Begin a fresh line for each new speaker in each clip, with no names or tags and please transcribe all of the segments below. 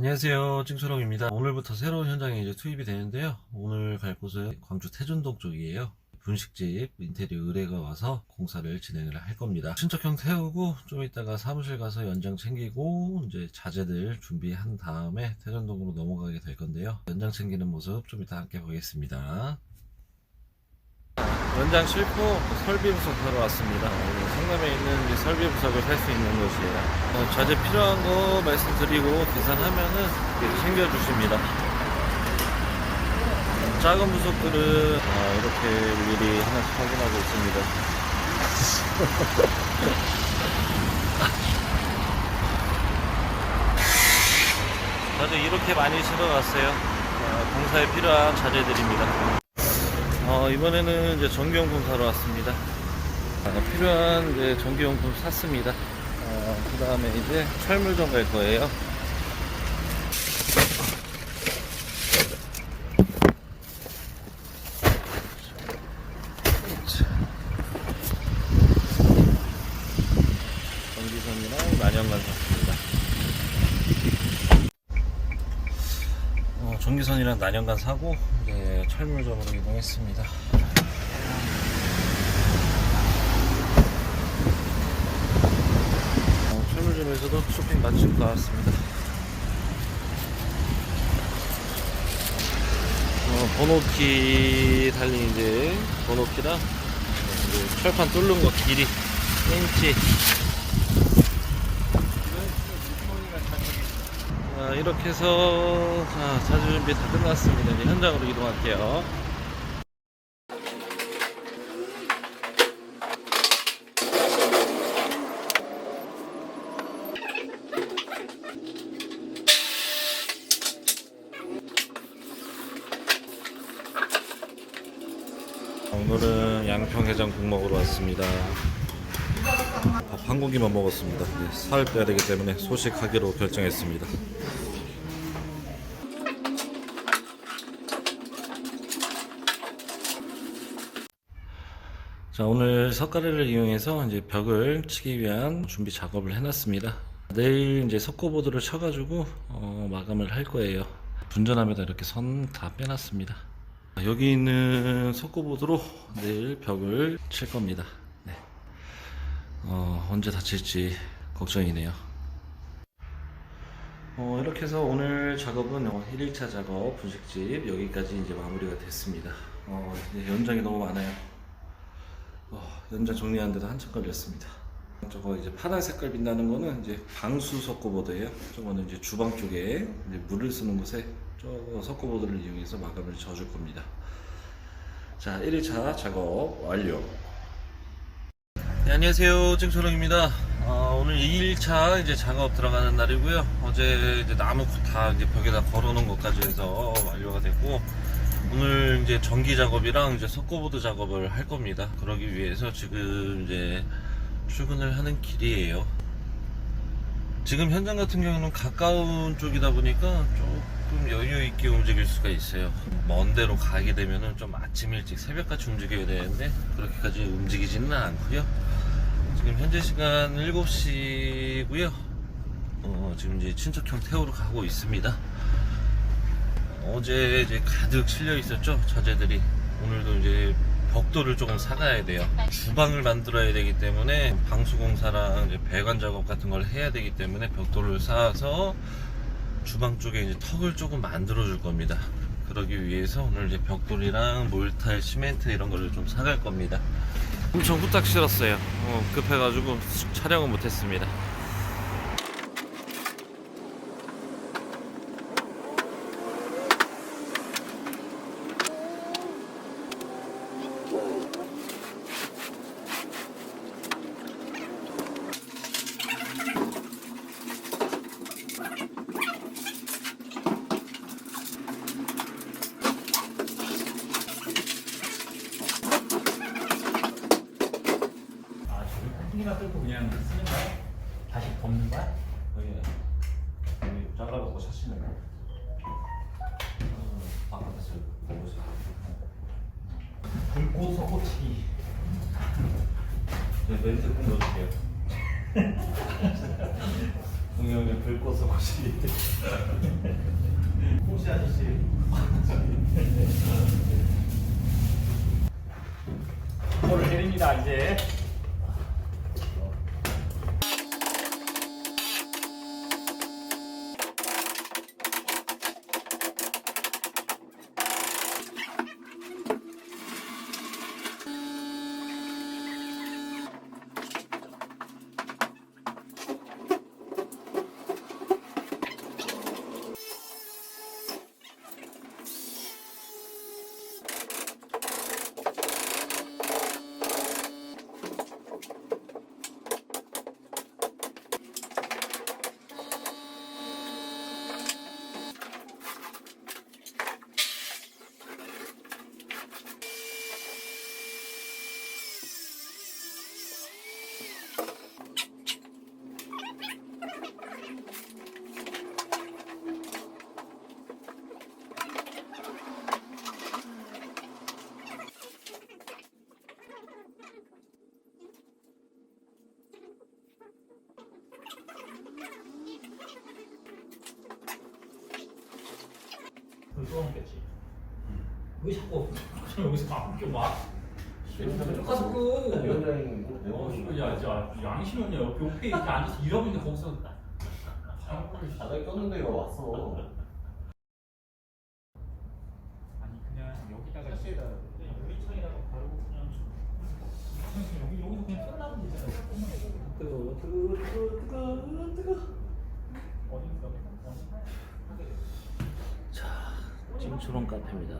안녕하세요. 찡초롱입니다. 오늘부터 새로운 현장에 이제 투입이 되는데요. 오늘 갈 곳은 광주 태준동 쪽이에요. 분식집 인테리어 의뢰가 와서 공사를 진행을 할 겁니다. 친척형 태우고 좀 이따가 사무실 가서 연장 챙기고 이제 자재들 준비한 다음에 태준동으로 넘어가게 될 건데요. 연장 챙기는 모습 좀 이따 함께 보겠습니다. 연장 실고 설비 부석 하러 왔습니다. 어, 성남에 있는 설비 부석을 살 수 있는 곳이에요. 어, 자재 필요한 거 말씀드리고 계산하면은 챙겨주십니다. 음, 작은 부석들은 아, 이렇게 미리 하나씩 확인하고 있습니다. 자재 이렇게 많이 실어놨어요. 아, 공사에 필요한 자재들입니다. 어, 이번에는 이제 전기용품 사러 왔습니다. 아, 필요한 이제 전기용품 샀습니다. 그 다음에 이제 철물점 갈 거예요. 전기선이랑 난연간 샀습니다. 어, 사고 이제 철물점으로 이동했습니다. 어, 철물점에서도 쇼핑 마치고 나왔습니다. 어, 번호키 달린 이제 번호키랑 이제 철판 뚫는 거 길이 인치 자, 이렇게 해서 자, 자주 준비 다 끝났습니다. 이제 현장으로 이동할게요. 오늘은 양평해장 국 먹으러 왔습니다. 밥한 공기만 먹었습니다. 이제 살 빼야 되기 때문에 소식하기로 결정했습니다. 자, 오늘 석가래를 이용해서 이제 벽을 치기 위한 준비 작업을 해놨습니다. 내일 이제 석고보드를 쳐가지고 어, 마감을 할 거예요. 분전함에다 이렇게 선 다 빼놨습니다. 여기 있는 석고보드로 내일 벽을 칠 겁니다. 네. 어, 언제 다칠지 걱정이네요. 어, 이렇게 해서 오늘 작업은 어, 1일차 작업 분식집 여기까지 이제 마무리가 됐습니다. 어, 이제 연장이 너무 많아요. 어, 연장 정리하는데도 한참 걸렸습니다. 저거 이제 파란 색깔 빛나는 거는 이제 방수 석고보드예요. 저거는 이제 주방 쪽에 이제 물을 쓰는 곳에 저 석고보드를 이용해서 마감을 져줄 겁니다. 자, 1일차 작업 완료. 네, 안녕하세요. 찡초롱입니다. 어, 오늘 2일차 이제 작업 들어가는 날이고요. 어제 이제 나무 다 이제 벽에다 걸어놓은 것까지 해서 완료가 됐고, 오늘 이제 전기 작업이랑 이제 석고보드 작업을 할 겁니다. 그러기 위해서 지금 이제 출근을 하는 길이에요. 지금 현장 같은 경우는 가까운 쪽이다 보니까 조금 여유 있게 움직일 수가 있어요. 먼 데로 가게 되면은 좀 아침 일찍 새벽같이 움직여야 되는데 그렇게까지 움직이지는 않고요. 지금 현재 시간 7시고요. 어, 지금 이제 친척형 태우러 가고 있습니다. 어제 이제 가득 실려 있었죠? 자재들이. 오늘도 이제 벽돌을 조금 사가야 돼요. 주방을 만들어야 되기 때문에 방수공사랑 배관 작업 같은 걸 해야 되기 때문에 벽돌을 쌓아서 주방 쪽에 이제 턱을 조금 만들어 줄 겁니다. 그러기 위해서 오늘 이제 벽돌이랑 몰탈 시멘트 이런 거를 좀 사갈 겁니다 엄청 후딱 실었어요. 어, 급해가지고 촬영은 못했습니다 자신을. 바깥에서 보고서.
불꽃 서꽃이
네, 멘트 꼭 넣어줄게요. 동영이 불꽃 서꽃이
혹시 아저씨? 골을 해립니다 이제. 그거 먹겠지. 왜 자꾸 여기서 막 웃겨 막? 똑같은 거.
위원장이
어, 이거 야, 야, 양심이 없냐? 옆에 옆에 이렇게 앉아서 일하고 있는데 거기서.
바닥에 떴는데 왜 왔어?
아니 그냥 여기다가 샤시에다 유리창에다가 바르고 그냥 여기 여기서 그냥 끝나면 되잖아.
뜨거 뜨거 뜨거 뜨거 뜨거
어딘가
자, 찜초롱 카페입니다.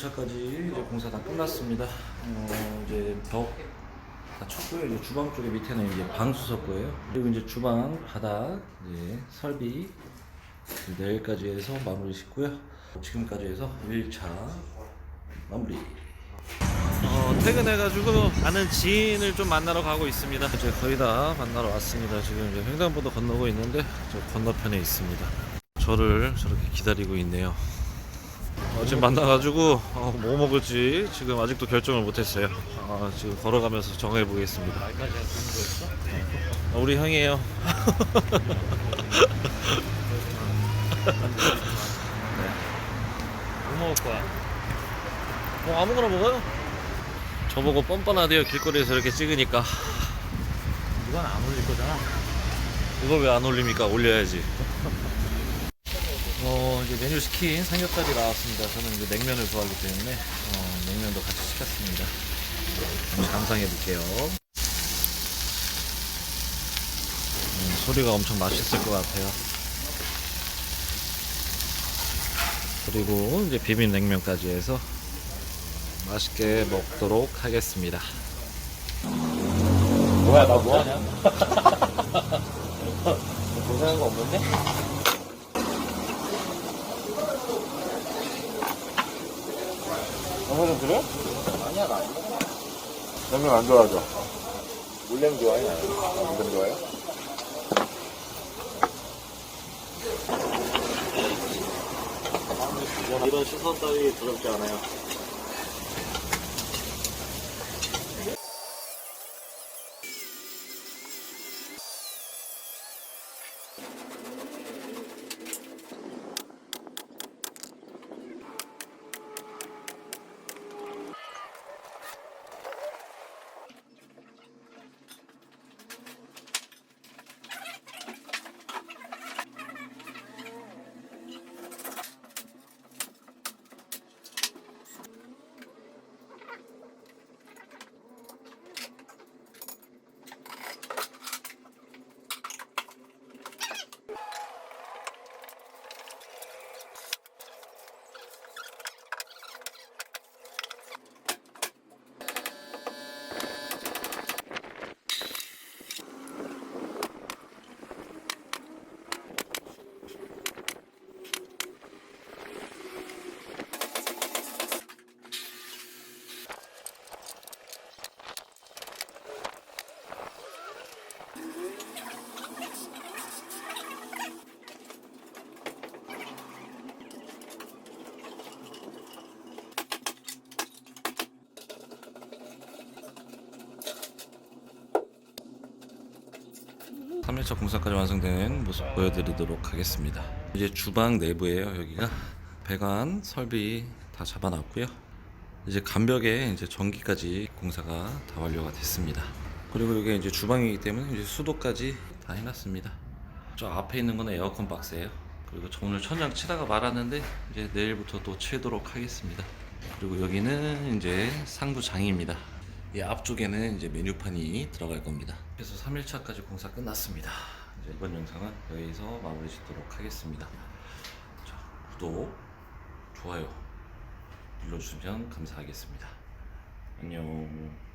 아, 2일차까지 이제 공사 다 끝났습니다. 어, 이제 벽 다 쳤고요. 이제 주방 쪽에 밑에는 이제 방수 섰고요. 그리고 이제 주방 바닥 이제 설비 이제 내일까지 해서 마무리 짓고요. 지금까지 해서 1차 마무리. 어, 퇴근해가지고 아는 지인을 좀 만나러 가고 있습니다. 이제 거의 다 만나러 왔습니다. 지금 이제 횡단보도 건너고 있는데 저 건너편에 있습니다. 저를 저렇게 기다리고 있네요. 어, 지금 만나가지고 어, 뭐 먹을지 지금 아직도 결정을 못했어요. 어, 지금 걸어가면서 정해보겠습니다. 어, 우리 형이에요.
뭐 먹을 거야?
뭐 아무거나 먹어요. 저보고 뻔뻔하대요 길거리에서 이렇게 찍으니까
이건 안 올릴 거잖아.
이걸 왜 안 올립니까? 올려야지. 어 이제 메뉴 시킨 삼겹살이 나왔습니다. 저는 이제 냉면을 좋아하기 때문에 어, 냉면도 같이 시켰습니다. 감상해 볼게요. 음, 소리가 엄청 맛있을 것 같아요. 그리고 이제 비빔 냉면까지 해서 맛있게 먹도록 하겠습니다.
뭐야 나 뭐하냐? 고생한 거 없는데? 너무 좀 그래? 아니야 나 아니야 냉면 안 좋아하죠? 물냉 좋아해 나는 아, 물냉 좋아해?
이런 시선 따위 부럽지 않아요. 3일차 공사까지 완성된 모습 보여드리도록 하겠습니다. 이제 주방 내부예요. 여기가 배관 설비 다 잡아놨고요. 이제 간벽에 이제 전기까지 공사가 다 완료가 됐습니다. 그리고 이게 이제 주방이기 때문에 이제 수도까지 다 해놨습니다. 저 앞에 있는 거는 에어컨 박스예요. 그리고 저 오늘 천장 치다가 말았는데 이제 내일부터 또 치도록 하겠습니다. 그리고 여기는 이제 상부장입니다. 이 앞쪽에는 이제 메뉴판이 들어갈 겁니다. 그래서 3일차까지 공사 끝났습니다. 이제 이번 영상은 여기서 마무리 짓도록 하겠습니다. 자, 구독, 좋아요 눌러주시면 감사하겠습니다. 안녕.